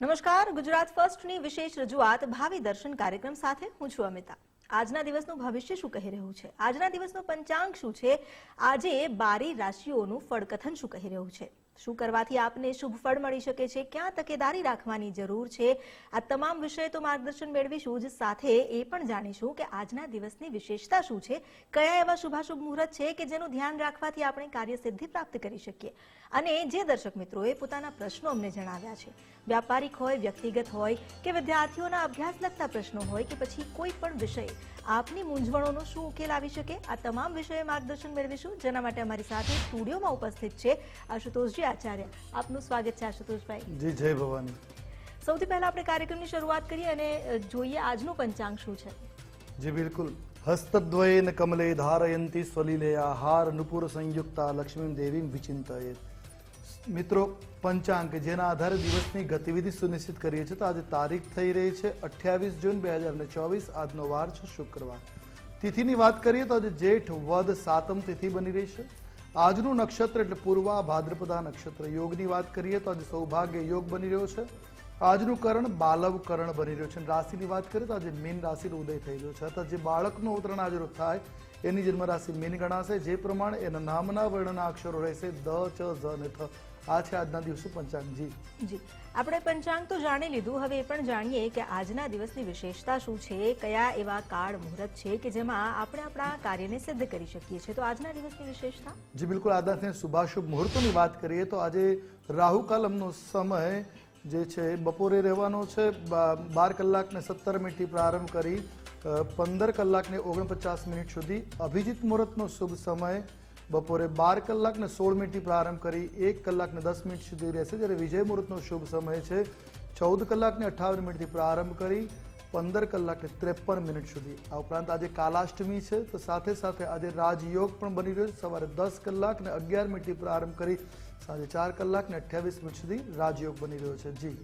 નમસ્કાર, ગુજરાત ફર્સ્ટની વિશેષ રજૂઆત ભાવિ દર્શન કાર્યક્રમ સાથે. હું છું અમિતા. આજના દિવસનું ભવિષ્ય શું કહી રહ્યું છે? આજના દિવસનું પંચાંગ શું છે? આજે બારી રાશિઓનું ફળકથન શું કહી રહ્યું છે? શું કરવાથી આપને શુભ ફળ મળી શકે છે? ક્યાં તકેદારી રાખવાની જરૂર છે? આ તમામ વિષય તો માર્ગદર્શન મેળવીશું. જ સાથે એ પણ જાણીશું કે આજના દિવસની વિશેષતા શું છે? કયા એવા શુભાશુભ મુહૂર્ત છે કે જેનું ધ્યાન રાખવાથી આપણે કાર્યસિદ્ધિ પ્રાપ્ત કરી શકીએ? અને જે દર્શક મિત્રોએ પોતાના પ્રશ્નો અમને જણાવ્યા છે વ્યાપારિક હોય વ્યક્તિગત હોય કે વિદ્યાર્થીઓના અભ્યાસ લગતા પ્રશ્નો હોય કે પછી કોઈ પણ વિષય આપની મૂંઝવણોનો શું ઉકેલ આવી શકે? આ તમામ વિષયે માર્ગદર્શન મેળવીશું. જેના માટે અમારી સાથે સ્ટુડિયોમાં ઉપસ્થિત છે આશુતોષજી આચાર્ય. આપનું સ્વાગત છે આશુતોષભાઈ. જી જય ભવાની. સૌથી પહેલા આપણે કાર્યક્રમની શરૂઆત કરીએ અને જોઈએ આજનું પંચાંગ શું છે. જી બિલકુલ. હસ્તદ્વયેન કમલે ધારયંતી સ્વલીલયા હાર નુપુર સંયુક્તા લક્ષ્મી દેવીમ વિચિંતયેત. મિત્રો, પંચાંગ, જેના આધારે દિવસની ગતિવિધિ સુનિશ્ચિત કરીએ છીએ તો આજે તારીખ થઈ રહી છે અઠ્યાવીસ જૂન બે હજાર ને ચોવીસ. આજનો વાર છે શુક્રવાર. તિથિની વાત કરીએ તો આજે જેઠ, વદ, સાતમ તિથિ બની રહી છે. આજનું નક્ષત્ર એટલે પૂર્વા ભાદ્રપદા નક્ષત્ર. યોગની વાત કરીએ તો આજે સૌભાગ્ય યોગ બની રહ્યો છે. આજનું કરણ બાલવ કરણ બની રહ્યું છે. રાશિની વાત કરીએ તો આજે મીન રાશિનો ઉદય થઈ રહ્યો છે. તો જે બાળકનો ઉતરણ આજે થાય એની જન્મ રાશિ મીન ગણાશે. જે પ્રમાણે એના નામના વર્ણના અક્ષરો રહેશે દ ચ ઝ અને થ. આ છે આજના દિવસે પંચાંગ જી. જી આપણે પંચાંગ તો જાણી લીધું. હવે એ પણ જાણીએ કે આજના દિવસની વિશેષતા શું છે કયા એવા કાળ મુહૂર્ત છે કે જેમાં આપણે આપણા કાર્યને સિદ્ધ કરી શકીએ છીએ. તો આજના દિવસની વિશેષતા? જી બિલકુલ. આજના શુભાશુભ મુહૂર્તોની વાત કરીએ તો આજે રાહુ કાલમનો સમય જે છે બપોરે રહેવાનો છે. બાર કલાકને સત્તર મિનિટથી પ્રારંભ કરી પંદર કલાકને ઓગણપચાસ મિનિટ સુધી અભિજીત મુહૂર્તનો શુભ સમય બપોરે બાર કલાકને સોળ મિનિટથી પ્રારંભ કરી, એક કલાકને દસ મિનિટ સુધી રહેશે. જ્યારે વિજય મુહૂર્તનો શુભ સમય છે, ચૌદ કલાકને અઠાવન મિનિટથી પ્રારંભ કરી, પંદર કલાકને ત્રેપન મિનિટ સુધી. આ ઉપરાંત આજે કાલાષ્ટમી છે, તો સાથે સાથે આજે રાજયોગ પણ બની રહ્યો છે. સવારે દસ કલાક ને અગિયાર મિનિટથી પ્રારંભ કરી સાંજે ચાર કલાક ને અઠ્યાવીસ મિનિટ સુધી રાજયોગ બની રહ્યો છે. જી.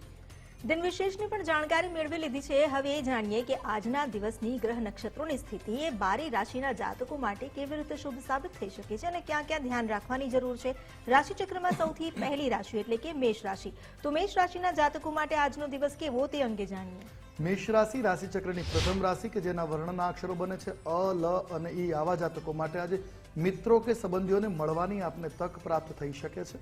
દિન વિશેષની પણ જાણકારી મેળવી લીધી છે. હવે એ જાણીએ કે આજના દિવસની ગ્રહ નક્ષત્રોની સ્થિતિ એ બારી રાશિના જાતકો માટે કેવી રીતે શુભ સાબિત થઈ શકે છે અને ક્યાં ક્યાં ધ્યાન રાખવાની જરૂર છે? રાશિચક્રમાં સૌથી પહેલી રાશિ એટલે કે મેષ રાશિ. તો મેષ રાશિના જાતકો માટે આજનો દિવસ કેવો તે અંગે જાણીએ. મેષ રાશિ રાશિચક્રની પ્રથમ રાશિ કે જેના વર્ણના અક્ષરો બને છે અ લ અને ઈ. આવા જાતકો માટે આજે મિત્રો કે સંબંધીઓને મળવાની આપને તક પ્રાપ્ત થઈ શકે છે.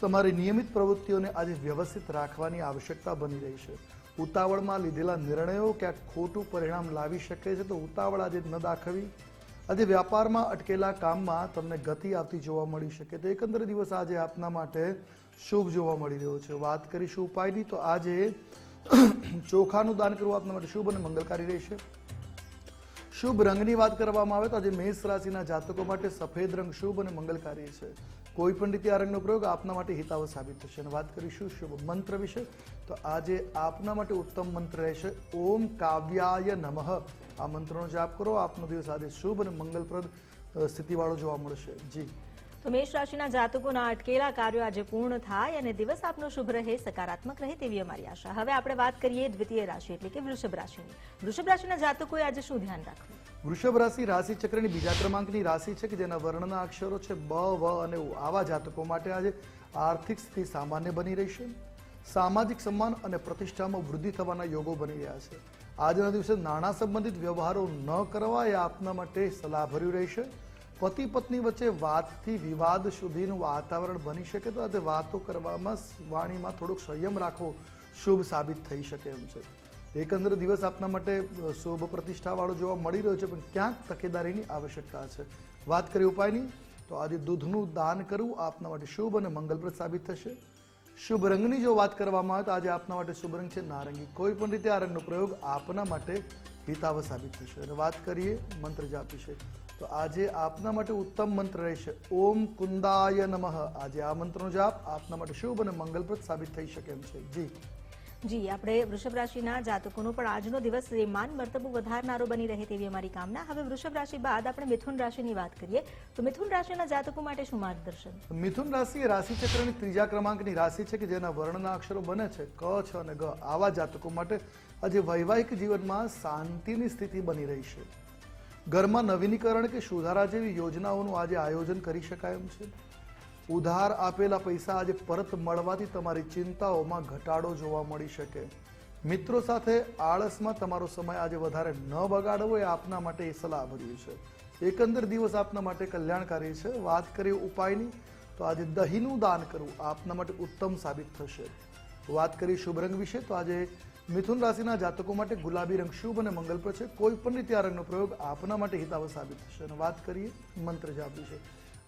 તમારી નિયમિત પ્રવૃત્તિઓને આજે વ્યવસ્થિત રાખવાની આવશ્યકતા બની રહી છે. ઉતાવળમાં લીધેલા નિર્ણયો ક્યાંક ખોટું પરિણામ લાવી શકે છે તો ઉતાવળ આજે ન દાખવી. આજે વ્યાપારમાં અટકેલા કામમાં તમને ગતિ આવતી જોવા મળી શકે. તો એકંદર દિવસ આજે આપના માટે શુભ જોવા મળી રહ્યો છે. વાત કરીશું ઉપાયની તો આજે ચોખાનું દાન કરવું આપના માટે શુભ અને મંગલકારી રહેશે. શુભ રંગની વાત કરવામાં આવે તો આજે મેષ રાશિના જાતકો માટે સફેદ રંગ શુભ અને મંગલકારી છે. કોઈ પણ રીતે આ રંગનો પ્રયોગ આપના માટે હિતાવ સાબિત થશે અને વાત કરીશું શુભ મંત્ર વિશે. તો આજે આપના માટે ઉત્તમ મંત્ર રહેશે, ઓમ કાવ્યાય નમઃ. આ મંત્રનો જાપ કરો, આપનો દિવસ આજે શુભ અને મંગલપ્રદ સ્થિતિવાળો જોવા મળશે. જી. તો મેષ રાશિના જાતકોના અટકેલા કાર્યો આજે પૂર્ણ થાય અને દિવસ આપનો શુભ રહે, સકારાત્મક રહે તેવી અમારી આશા. હવે આપણે વાત કરીએ દ્વિતીય રાશિ એટલે કે વૃષભ રાશિની. વૃષભ રાશિના જાતકોએ આજે શું ધ્યાન રાખવું વૃષભ રાશિ રાશિ ચક્રની બીજા ક્રમાંકની રાશિ છે કે જેના વર્ણના અક્ષરો છે બ, વ અને. આવા જાતકો માટે આજે આર્થિક સ્થિતિ સામાન્ય બની રહેશે. સામાજિક સન્માન અને પ્રતિષ્ઠામાં વૃદ્ધિ થવાના યોગો બની રહ્યા છે. આજના દિવસે નાણાં સંબંધિત વ્યવહારો ન કરવા એ આપના માટે સલાહભર્યું રહેશે. પતિ પત્ની વચ્ચે વાતથી વિવાદ સુધીનું વાતાવરણ બની શકે તો આજે વાતો કરવામાં વાણીમાં થોડોક સંયમ રાખવો શુભ સાબિત થઈ શકે એમ છે. એકંદર દિવસ આપના માટે શુભ પ્રતિષ્ઠાવાળો જોવા મળી રહ્યો છે, પણ ક્યાંક તકેદારીની આવશ્યકતા છે. વાત કરી ઉપાયની? તો આજે દૂધનું દાન કરવું આપના માટે શુભ અને મંગલપ્રદ સાબિત થશે. શુભ રંગની જો વાત કરવામાં આવે તો આજે આપના માટે શુભ રંગ છે નારંગી. કોઈ પણ રીતે આ રંગનો પ્રયોગ આપના માટે હિતાવ સાબિત થશે. અને વાત કરીએ મંત્ર જાપ વિશે. તો આજે આપના માટે ઉત્તમ મંત્ર રહેશે. ઓમ કુંદાય નમઃ. આજે આ મંત્રનો જાપ આપના માટે શુભ અને મંગલપ્રદ સાબિત થઈ શકે એમ છે. જી. જી આપણે વૃષભ રાશિના જાતકોનો પણ આજનો દિવસ માન મર્તબો વધારનારો બની રહે તેવી અમારી કામના. હવે વૃષભ રાશિ બાદ આપણે મિથુન રાશિની વાત કરીએ. તો મિથુન રાશિના જાતકો માટે શું માર્ગદર્શન? મિથુન રાશિ એ રાશિ ચક્રની ત્રીજા ક્રમાંકની રાશિ છે કે જેના વર્ણના અક્ષરો બને છે. ક છ અને ગ આવા જાતકો માટે આજે વૈવાહિક જીવનમાં શાંતિની સ્થિતિ બની રહી છે. ઘરમાં નવીનીકરણ કે સુધારા જેવી યોજનાઓનું આજે આયોજન કરી શકાય એમ છે. ઉધાર આપેલા પૈસા આજે પરત મળવાથી તમારી ચિંતાઓમાં ઘટાડો જોવા મળી શકે. મિત્રો સાથે આળસમાં તમારો સમય આજે વધારે ન બગાડવો એ આપના માટે એ સલાહ ભર્યું છે. એકંદર દિવસ આપના માટે કલ્યાણકારી છે. વાત કરીએ ઉપાયની, તો આજે દહીંનું દાન કરવું આપના માટે ઉત્તમ સાબિત થશે. વાત કરીએ શુભ રંગ વિશે, તો આજે મિથુન રાશિના જાતકો માટે ગુલાબી રંગ શુભ અને મંગલપ્રદ છે. કોઈ પણ રીતે આ રંગનો પ્રયોગ આપના માટે હિતાવ સાબિત થશે. અને વાત કરીએ મંત્ર જાપ વિશે.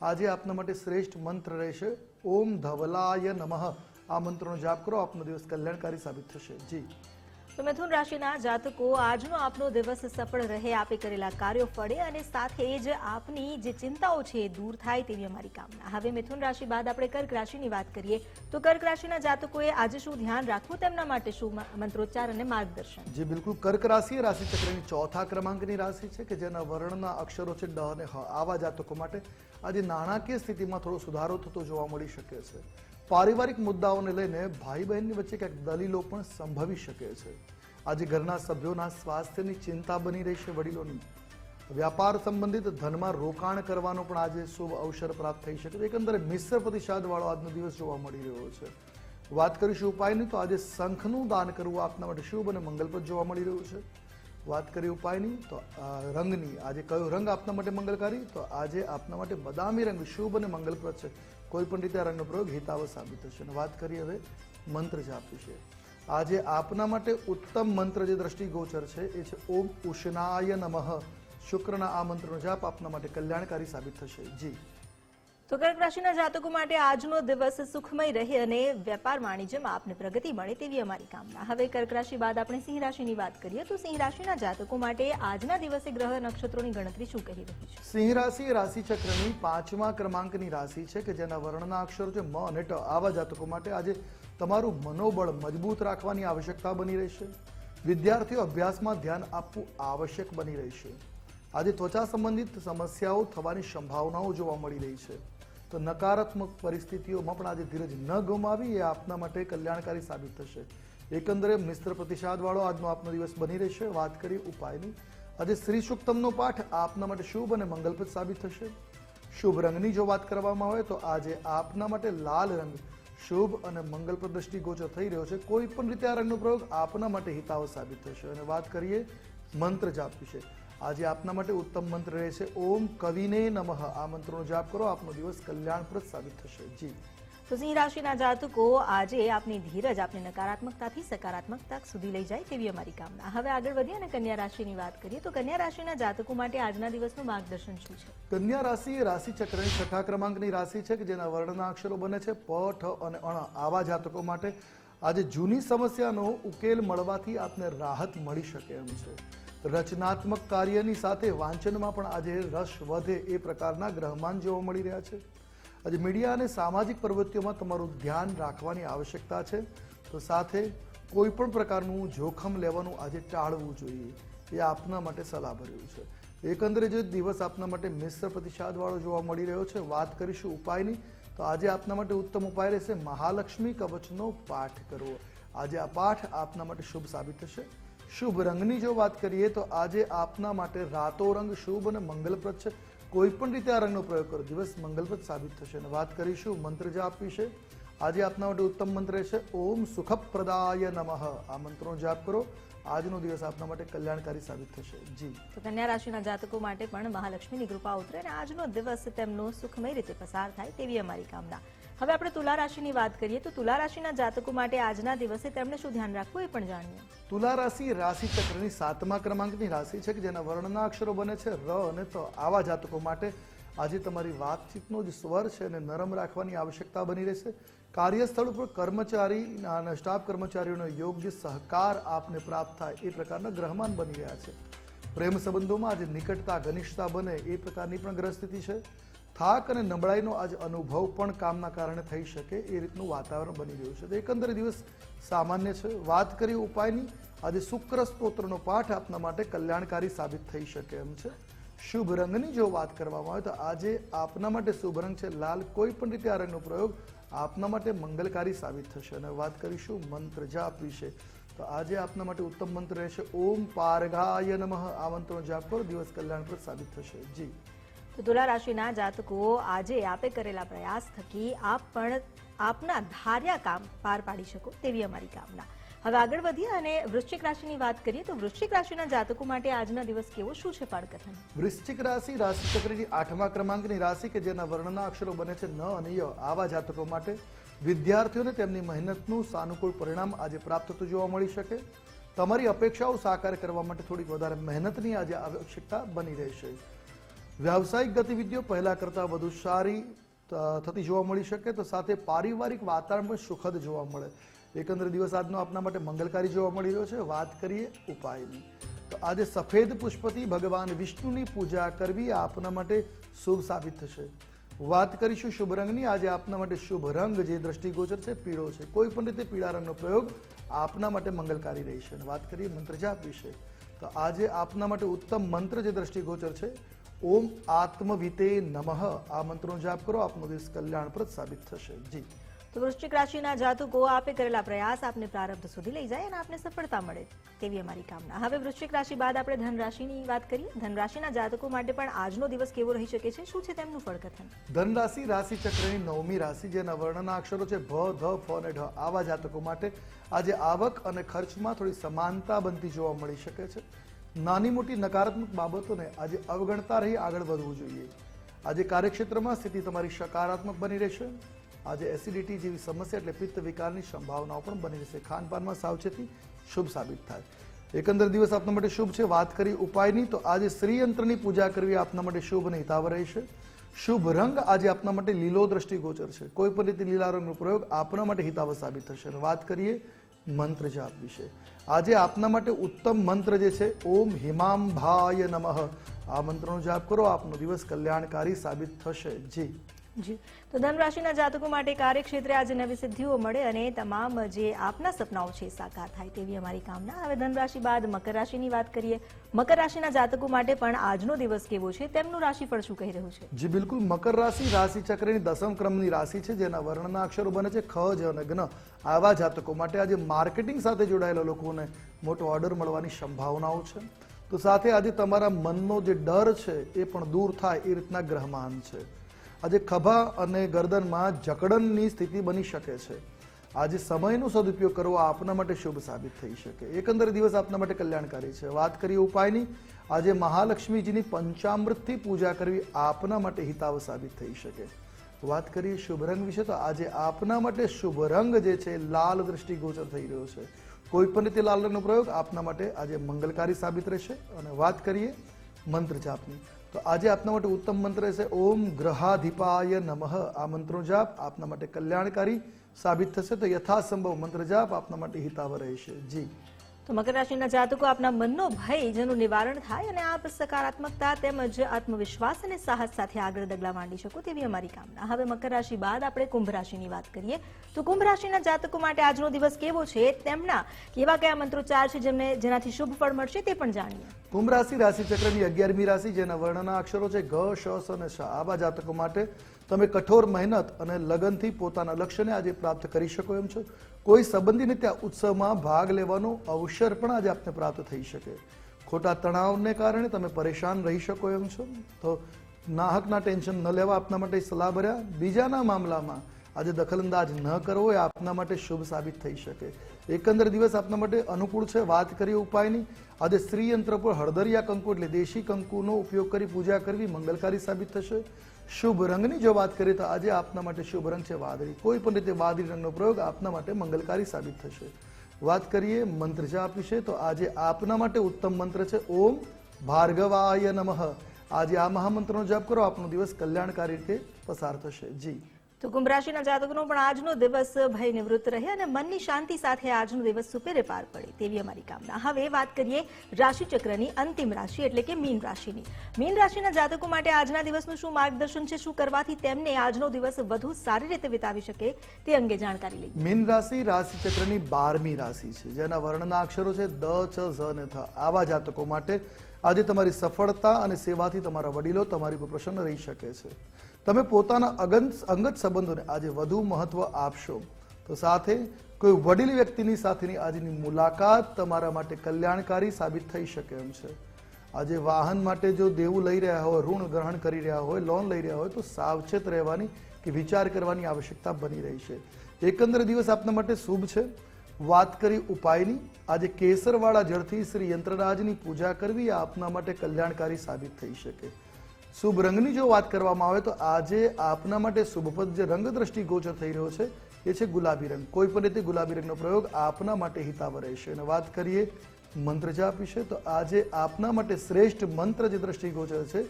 આજે આપના માટે શ્રેષ્ઠ મંત્ર રહેશે, ઓમ ધવલાય નમઃ. આ મંત્રનો જાપ કરો, આપનો દિવસ કલ્યાણકારી સાબિત થશે. જી. તો મિથુન રાશિના જાતકો, આજનો આપનો દિવસ સફળ રહે, આપે કરેલા કાર્યો ફળે અને સાથે જ આપની જે ચિંતાઓ છે એ દૂર થાય તેવી અમારી કામના. હવે મિથુન રાશિ બાદ આપણે કર્ક રાશિની વાત કરીએ. તો કર્ક રાશિના જાતકોએ આજે શું ધ્યાન રાખવું તેમના માટે શું મંત્રોચ્ચાર અને માર્ગદર્શન? જે, બિલકુલ. કર્ક રાશિ રાશિ ચક્રની ચોથા ક્રમાંકની રાશિ છે કે જેના વર્ણના અક્ષરો છે ડ અને આવા જાતકો માટે આજે નાણાકીય સ્થિતિમાં થોડો સુધારો થતો જોવા મળી શકે છે. પારિવારિક મુદ્દાઓને લઈને ભાઈ બહેનની વચ્ચે ક્યાંક દલીલો પણ સંભવી શકે છે. આજે ઘરના સભ્યોના સ્વાસ્થ્યની ચિંતા બની રહી છે વડીલોની. વ્યાપાર સંબંધિત ધનમાં રોકાણ કરવાનો પણ આજે શુભ અવસર પ્રાપ્ત થઈ શકે છે. એકંદરે મિશ્ર પ્રતિસાદવાળો આજનો દિવસ જોવા મળી રહ્યો છે. વાત કરીશું ઉપાયની, તો આજે શંખનું દાન કરવું આપના માટે શુભ અને મંગલપ્રદ જોવા મળી રહ્યું છે. વાત કરી ઉપાયની, તો રંગની. આજે કયો રંગ આપના માટે મંગલકારી? તો આજે આપના માટે બદામી રંગ શુભ અને મંગલપ્રદ છે. કોઈ પણ રીતે આ રંગનો પ્રયોગ હિતાવ સાબિત થશે. અને વાત કરીએ હવે મંત્ર જાપ વિશે આજે આપના માટે ઉત્તમ મંત્ર જે દ્રષ્ટિગોચર છે એ છે, ઓમ ઉષ્ણાય નમઃ. શુક્રના આ મંત્રનો જાપ આપના માટે કલ્યાણકારી સાબિત થશે. જી. તો કર્ક રાશિના જાતકો માટે આજનો દિવસ સુખમય રહે અને વેપાર વાણિજ્યમાં આપને પ્રગતિ મળે તેવી અમારી કામના. હવે કર્ક રાશિ બાદ આપણે સિંહ રાશિની વાત કરીએ તો સિંહ રાશિના જાતકો માટે આજના દિવસે ગ્રહ નક્ષત્રોની ગણતરી શું કહી રહી છે? સિંહ રાશિ રાશિ ચક્રની પાંચમા ક્રમાંકની રાશિ છે કે જેના વર્ણના અક્ષરો છે મ અને ટ. આવા જાતકો માટે આજે તમારું મનોબળ મજબૂત રાખવાની આવશ્યકતા બની રહેશે. વિદ્યાર્થીઓ અભ્યાસમાં ધ્યાન આપવું આવશ્યક બની રહેશે. આજે ત્વચા સંબંધિત સમસ્યાઓ થવાની સંભાવનાઓ જોવા મળી રહી છે. તો નકારાત્મક પરિસ્થિતિઓમાં પણ આજે ધીરજ ન ગુમાવી એ આપના માટે કલ્યાણકારી સાબિત થશે. એકંદરે મિશ્ર પ્રતિસાદવાળો આજનો આપનો દિવસ બની રહેશે. વાત કરી ઉપાયની. આજે શ્રી સુક્તમનો પાઠ આપના માટે શુભ અને મંગલપ્રદ સાબિત થશે. શુભ રંગની જો વાત કરવામાં આવે તો આજે આપના માટે લાલ રંગ શુભ અને મંગલપ્રદ દ્રષ્ટિગોચર થઈ રહ્યો છે. કોઈ પણ રીતે આ રંગનો પ્રયોગ આપના માટે હિતાવ સાબિત થશે. અને વાત કરીએ મંત્ર જાપ વિશે. આજે આપના માટે ઉત્તમ મંત્ર રહેશે ઓમ કવિને નમઃ. આ મંત્રનો જાપ કરો. આપનો દિવસ કલ્યાણપ્રદ સાબિત થશે. જી. તો સિંહ રાશિના જાતકો આજે આપની ધીરજ આપને નકારાત્મકતાથી સકારાત્મકતા સુધી લઈ જાય તેવી અમારી કામના. હવે આગળ વધીએ અને કન્યા રાશિની વાત કરીએ. તો કન્યા રાશિના જાતકો માટે આજના દિવસનું માર્ગદર્શન શું છે? કન્યા રાશિ એ રાશિ ચક્રની છઠ્ઠા ક્રમાંકની રાશિ છે કે જેના વર્ણના અક્ષરો બને છે. પ ઠ અને અણ. આવા જાતકો માટે આજે જૂની સમસ્યાનો ઉકેલ મળવાથી આપને રાહત મળી શકે એમ છે. રચનાત્મક કાર્યની સાથે વાંચનમાં પણ આજે રસ વધે એ પ્રકારના ગ્રહમાન જોવા મળી રહ્યા છે. આજે મીડિયા અને સામાજિક પ્રવૃત્તિઓમાં તમારું ધ્યાન રાખવાની આવશ્યકતા છે. તો સાથે કોઈ પણ પ્રકારનું જોખમ લેવાનું આજે ટાળવું જોઈએ. એ આપના માટે સલાહ ભર્યું છે. એકંદરે જે દિવસ આપના માટે મિશ્ર પ્રતિસાદવાળો જોવા મળી રહ્યો છે, વાત કરીશું ઉપાયની, તો આજે આપના માટે ઉત્તમ ઉપાય રહેશે મહાલક્ષ્મી કવચનો પાઠ કરવો. આજે આ પાઠ આપના માટે શુભ સાબિત થશે. શુભ રંગની જો વાત કરીએ તો આજે આપના માટે રાતો રંગ શુભ અને મંગલપ્રદ છે. કોઈ પણ રીતે આ રંગનો પ્રયોગ કરો. દિવસ મંગલપ્રદ સાબિત થશે અને વાત કરીશું મંત્ર જાપ વિશે. આજે આપના માટે ઉત્તમ મંત્ર છે, ઓમ સુખપ્રદાય નમઃ. આ મંત્રનો જાપ કરો. આજનો દિવસ આપના માટે કલ્યાણકારી સાબિત થશે. જી. તો કન્યા રાશિના જાતકો માટે પણ મહાલક્ષ્મીની કૃપા ઉતરે અને આજનો દિવસ તેમનો સુખમય રીતે પસાર થાય તેવી અમારી કામના. હવે આપણે તુલા રાશિની વાત કરીએ તો તુલા રાશિના જાતકો માટે આજના દિવસે તેમણે શું ધ્યાન રાખવું એ પણ જાણીએ. તુલા રાશિ રાશિ ચક્રની સાતમા ક્રમાંકની રાશિ છે કે જેના વર્ણના અક્ષરો બને છે ર અને ત. આવા જાતકો માટે આજે તમારી વાતચીતનો જે સ્વર છે એને નરમ રાખવાની આવશ્યકતા બની રહેશે. કાર્યસ્થળ ઉપર કર્મચારી અને સ્ટાફ કર્મચારીઓનો યોગ્ય સહકાર આપને પ્રાપ્ત થાય એ પ્રકારના ગ્રહમાન બની રહ્યા છે. પ્રેમ સંબંધોમાં આજે નિકટતા, ઘનિષ્ઠતા બને એ પ્રકારની પણ ગ્રહસ્થિતિ છે. થાક અને નબળાઈનો આજ અનુભવ પણ કામના કારણે થઈ શકે એ રીતનું વાતાવરણ બની રહ્યું છે. તો એકંદરે દિવસ સામાન્ય છે. વાત કરી ઉપાયની. આજે શુક્ર સ્તોત્રનો પાઠ આપના માટે કલ્યાણકારી સાબિત થઈ શકે એમ છે. શુભ રંગની જો વાત કરવામાં આવે તો આજે આપના માટે શુભ રંગ છે. લાલ કોઈ પણ રીતે આ રંગનો પ્રયોગ આપના માટે મંગલકારી સાબિત થશે. અને વાત કરીશું મંત્ર જાપ વિશે. તો આજે આપના માટે ઉત્તમ મંત્ર રહેશે. ઓમ પારઘાય નમઃ. આ મંત્રનો જાપ કરો. દિવસ કલ્યાણપ્રદ સાબિત થશે. જી. તો તુલા રાશિના જાતકો આજે આપે કરેલા પ્રયાસ થકી આપ પણ આપના ધાર્યા કામ પાર પાડી શકો તેવી અમારી કામના. હવે આગળ વધીએ અને વૃશ્ચિક રાશિની વાત કરીએ તો વૃશ્ચિક રાશિના જાતકો માટે આજના દિવસ કેવો, શું છે પાડકથન વૃશ્ચિક રાશિ રાશિ ચક્રની આઠમા ક્રમાંકની રાશિ કે જેના વર્ણના અક્ષરો બને છે ન અને ય આવા જાતકો માટે વિદ્યાર્થીઓને તેમની મહેનતનું સાનુકૂળ પરિણામ આજે પ્રાપ્ત થતું જોવા મળી શકે. તમારી અપેક્ષાઓ સાકાર કરવા માટે થોડીક વધારે મહેનતની આજે આવશ્યકતા બની રહેશે. વ્યાવસાયિક ગતિવિધિઓ પહેલા કરતાં વધુ સારી થતી જોવા મળી શકે તો સાથે પારિવારિક વાતાવરણ પણ સુખદ જોવા મળે. એકંદર દિવસ આજનો આપના માટે મંગલકારી જોવા મળી રહ્યો છે. વાત કરીએ ઉપાયની. તો આજે સફેદ પુષ્પથી ભગવાન વિષ્ણુની પૂજા કરવી આપના માટે શુભ સાબિત થશે. વાત કરીશું શુભ રંગની. આજે આપના માટે શુભ રંગ જે દ્રષ્ટિગોચર છે, પીળો છે. કોઈ પણ રીતે પીળા રંગનો પ્રયોગ આપના માટે મંગલકારી રહેશે. અને વાત કરીએ મંત્ર જાપ વિશે. તો આજે આપના માટે ઉત્તમ મંત્ર જે દ્રષ્ટિગોચર છે ઓમ આત્મવિતે નમઃ. આ મંત્રનો જાપ કરો આપનો દિવસ કલ્યાણપ્રદ સાબિત થશે. જી. તો વૃશ્ચિક રાશિના જાતકો આપે કરેલા પ્રયાસ આપને પ્રારબ્ધ સુધી લઈ જાય અને આપને સફળતા મળે તેવી અમારી કામના. હવે વૃશ્ચિક રાશિ બાદ આપણે ધનરાશિની વાત કરીએ. ધનરાશિના જાતકો માટે પણ આજનો દિવસ કેવો રહી શકે છે? શું છે તેમનું ફળકથન? ધનરાશિ રાશિ ચક્રની નવમી રાશિ જેના વર્ણના અક્ષરો છે ભ ધ ફ અને ઢ. આવા જાતકો માટે આજે આવક અને ખર્ચમાં થોડી સમાનતા બનતી જોવા મળી શકે છે. નાની મોટી નકારાત્મક બાબતોને આજે અવગણતા રહી આગળ વધવું જોઈએ. આજે કાર્યક્ષેત્રમાં સ્થિતિ તમારી સકારાત્મક બની રહેશે. આજે એસિડિટી જેવી સમસ્યા એટલે પિત્ત વિકારની સંભાવનાઓ પણ બની રહેશે. ખાનપાનમાં સાવચેતી શુભ સાબિત થાય. એકંદર દિવસ આપના માટે શુભ છે. વાત કરી ઉપાયની તો આજે શ્રીયંત્રની પૂજા કરવી આપના માટે શુભ અને હિતાવ રહેશે. શુભ રંગ આજે આપના માટે લીલો દ્રષ્ટિગોચર છે. કોઈ પણ રીતે લીલા રંગનો પ્રયોગ આપના માટે હિતાવ સાબિત થશે. વાત કરીએ મંત્ર જાપ વિશે. આજે આપના માટે ઉત્તમ મંત્ર જે છે, ઓમ હિમાંભાય નમઃ. આ મંત્રનો જાપ કરો, આપનો દિવસ કલ્યાણકારી સાબિત થશે. જી. જી. તો ધન રાશિના જાતકો માટે કાર્યક્ષેત્રે આજે નવી સિદ્ધિઓ મળે અને તમામ જે આપના સપનાઓ છે સાકાર થાય તેવી અમારી કામના. હવે ધન રાશિ બાદ મકર રાશિની વાત કરીએ. મકર રાશિના જાતકો માટે પણ આજનો દિવસ કેવો છે? તેમનું રાશિફળ શું કહી રહ્યું છે? જી, બિલકુલ. મકર રાશિ રાશિ ચક્રની દસમ ક્રમની રાશિ છે, જેના વર્ણના અક્ષરો બને છે ખ, જ અને જ્ઞ આવા જાતકો માટે આજે માર્કેટિંગ સાથે જોડાયેલા લોકોને મોટો ઓર્ડર મળવાની સંભાવનાઓ છે. તો સાથે આજે તમારા મનનો જે ડર છે એ પણ દૂર થાય એ રીતના ગ્રહમાન છે. આજે ખભા અને ગરદનમાં જકડનની સ્થિતિ બની શકે છે. આજે સમયનો સદુપયોગ કરવો આપના માટે શુભ સાબિત થઈ શકે. એકંદર દિવસ આપના માટે કલ્યાણકારી છે. વાત કરીએ ઉપાયની, આજે મહાલક્ષ્મીજીની પંચામૃતથી પૂજા કરવી આપના માટે હિતાવ સાબિત થઈ શકે. વાત કરીએ શુભ રંગ વિશે, તો આજે આપના માટે શુભ રંગ જે છે, લાલ દ્રષ્ટિગોચર થઈ રહ્યો છે. કોઈ પણ રીતે લાલ રંગનો પ્રયોગ આપના માટે આજે મંગલકારી સાબિત રહેશે. અને વાત કરીએ મંત્ર જાપની તો આજે આપના માટે ઉત્તમ મંત્ર છે ઓમ ગ્રહાધિપાય નમઃ. આ મંત્રો જાપ આપના માટે કલ્યાણકારી સાબિત થશે. તો યથાસંભવ મંત્ર જાપ આપના માટે હિતાવ રહેશે. જી. તો મકર રાશિના જાતકો, આપના મનનો ભય જેનું નિવારણ થાય અને આપ સકારાત્મકતા તેમજ આત્મવિશ્વાસ અને સાહસ સાથે આગળ ડગલા માંડી શકો તેવી અમારી કામના. હવે મકર રાશિ બાદ આપણે કુંભ રાશિની વાત કરીએ. તો કુંભ રાશિના જાતકો માટે આજનો દિવસ કેવો છે? તેમના કેવા કયા મંત્રોચ્ચાર છે જેમને જેનાથી શુભ ફળ મળશે તે પણ જાણીએ. કુંભ રાશિ રાશિ ચક્રની અગિયારમી રાશિ, જેના વર્ણના અક્ષરો છે ગ શ અને શ આવા જાતકો માટે તમે કઠોર મહેનત અને લગનથી પોતાના લક્ષ્યને આજે પ્રાપ્ત કરી શકો એમ છો. કોઈ સંબંધીને ત્યાં ઉત્સવમાં ભાગ લેવાનો અવસર પણ આજે આપને પ્રાપ્ત થઈ શકે. ખોટા તણાવને કારણે તમે પરેશાન રહી શકો એમ છો. તો નાહકના ટેન્શન ન લેવા આપના માટે સલાહ ભર્યા. બીજાના મામલામાં આજે દખલઅંદાજ ન કરવો એ આપના માટે શુભ સાબિત થઈ શકે. એકંદર દિવસ આપના માટે અનુકૂળ છે, વાત કરીએ ઉપાયની આજે સ્ત્રીયંત્ર પર હળદરિયા કંકુ એટલે દેશી કંકુનો ઉપયોગ કરી પૂજા કરવી મંગલકારી સાબિત થશે. શુભ રંગની જો વાત કરીએ તો આજે આપના માટે શુભ રંગ છે વાદળી. કોઈ પણ રીતે વાદળી રંગનો પ્રયોગ આપના માટે મંગલકારી સાબિત થશે. વાત કરીએ મંત્ર જાપ વિશે તો આજે આપના માટે ઉત્તમ મંત્ર છે, ઓમ ભાર્ગવાય નમઃ. આજે આ મહામંત્રનો જાપ કરો, આપનો દિવસ કલ્યાણકારી રીતે પસાર થશે. જી. તો કુંભ રાશિના જાતકોનો પણ આજનો દિવસ ભય નિવૃત્ત રહે અને મનની શાંતિ સાથે આજનો દિવસ સુપેરે પાર પડે તેવી અમારી કામના. હવે વાત કરીએ રાશિચક્રની અંતિમ રાશિ એટલે કે મીન રાશિની. મીન રાશિના જાતકો માટે આજના દિવસનું શું માર્ગદર્શન છે, શું કરવાથી તેમને આજનો દિવસ વધુ સારી રીતે વિતાવી શકે તે અંગે જાણકારી લઈએ. મીન રાશિ રાશિચક્રની બારમી રાશિ છે, જેના વર્ણના અક્ષરો છે દ છ ઝ ને થ. આવા જાતકો માટે આજે તમારી સફળતા અને સેવાથી તમારા વડીલો તમારી પર પ્રસન્ન રહી શકે છે. તમે પોતાના અગંત અંગત સંબંધોને આજે વધુ મહત્વ આપશો. તો સાથે કોઈ વડીલ વ્યક્તિની સાથેની આજની મુલાકાત તમારા માટે કલ્યાણકારી સાબિત થઈ શકે એમ છે. આજે વાહન માટે જો દેવું લઈ રહ્યા હોય, ઋણ ગ્રહણ કરી રહ્યા હોય, લોન લઈ રહ્યા હોય, તો સાવચેત રહેવાની કે વિચાર કરવાની આવશ્યકતા બની રહી છે. એકંદર દિવસ આપના માટે શુભ છે. વાત કરી ઉપાયની? આજે કેસરવાળા જળથી શ્રી યંત્રરાજની પૂજા કરવી આપના માટે કલ્યાણકારી સાબિત થઈ શકે. શુભ રંગની જો વાત કરવામાં આવે તો આજે આપના માટે શુભપદ જે રંગ દ્રષ્ટિ ગોચર થઈ રહ્યો છે. એ છે ગુલાબી રંગ. કોઈ પણ રીતે ગુલાબી રંગનો પ્રયોગ આપના માટે હિતાવ રહેશે. અને વાત કરીએ મંત્ર જાપ વિશે તો આજે આપના માટે શ્રેષ્ઠ મંત્ર જે દ્રષ્ટિ ગોચર છે,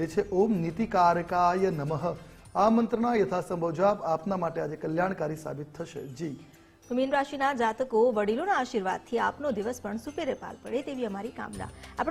એ છે ઓમ નીતિકારકાય નમઃ. આ મંત્રના યથાસંભવ જાપ આપના માટે આજે કલ્યાણકારી સાબિત થશે. જી. મીન રાશિના જાતકો વડીલોના આશીર્વાદથી આપનો દિવસ પણ સુપેરે પાર પડે તેવી અમારી કામના. આપણે